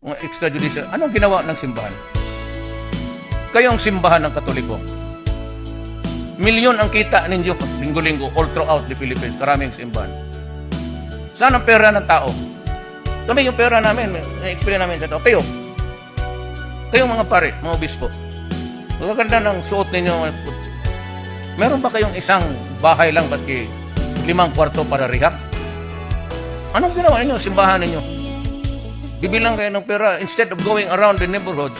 mga extrajudicial, anong ginawa ng simbahan? Kayong simbahan ng Katoliko. Milyon ang kita ninyo linggo-linggo all throughout the Philippines, karaming simbahan. Saan ang pera ng tao? Kami yung pera namin, may experience namin sa tao. Kayo, kayong mga pare, mga obispo, magaganda ng suot ninyo. Meron ba kayong isang bahay lang baski limang kwarto para rehab? Anong ginawa ninyo, simbahan ninyo? Bibilang kayo ng pera instead of going around the neighborhoods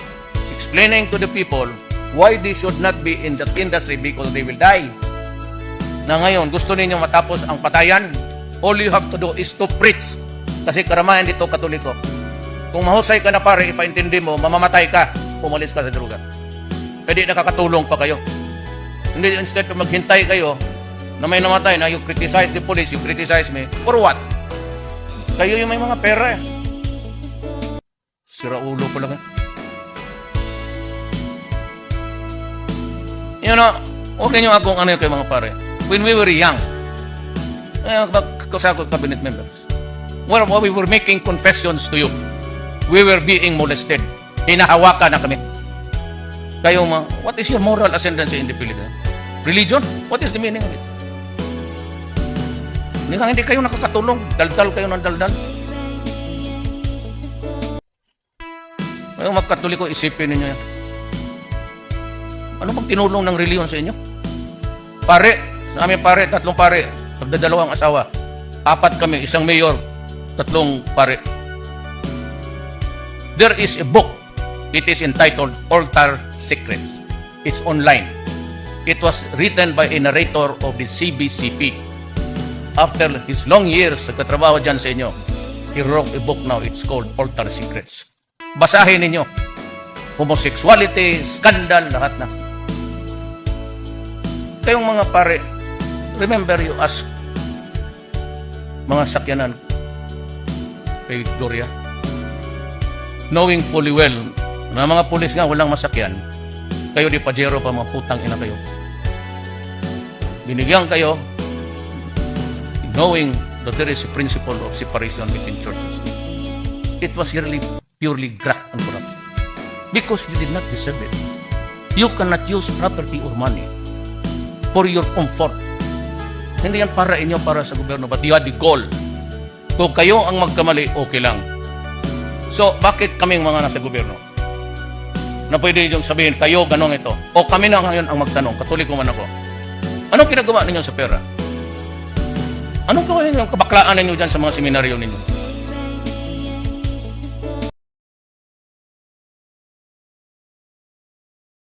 explaining to the people why they should not be in that industry because they will die. Na ngayon, gusto ninyo matapos ang patayan, all you have to do is to preach. Kasi karamahan dito katoliko. Kung mahusay ka na pare, ipaintindi mo, mamamatay ka, umalis ka sa droga. Pwede nakakatulong pa kayo. Hindi instead of maghintay kayo na may namatay na you criticize the police, you criticize me, for what? Kayo yung may mga pera eh. Sira ulo ko lang. You know, okay nyo akong ano kayo mga pare. When we were young, eh, kasi ako cabinet members, well, while we were making confessions to you, we were being molested. Hinahawakan na kami. Kayo mga, what is your moral ascendancy in the Philippines? Religion? What is the meaning of it? Hindi, hindi kayo nakakatulong. Daldal kayo ng daldal. Ngayon magkatoliko, isipin ninyo yan. Ano bang tinulong ng reliyon sa inyo? Pare, sa amin pare, tatlong pare, magdadalawang asawa. Apat kami, isang mayor, tatlong pare. There is a book. It is entitled Altar Secrets. It's online. It was written by a narrator of the CBCP. After his long years sa katrabaho dyan sa inyo, he wrote a book now. It's called Altar Secrets. Basahin ninyo. Homosexuality, scandal, lahat na. Kayong mga pare, remember you ask mga sakyanan kay Gloria, knowing fully well na mga pulis nga walang masakyan, kayo di pajero pa mga putang ina kayo. Binigyan kayo knowing that there is a principle of separation between church and state. It was really purely graft and corruption. Because you did not deserve it. You cannot use property or money for your comfort. Hindi yan para inyo, para sa gobyerno, but you had the goal. Kung kayo ang magkamali, okay lang. So, bakit kaming mga nasa gobyerno? Na pwede yung sabihin, kayo, ganong ito. O kami na ngayon ang magtanong, katoliko man ako. Anong ginagawa ninyo sa pera? Anong gawin ninyo, kabaklaan ninyo dyan sa mga seminaryo ninyo?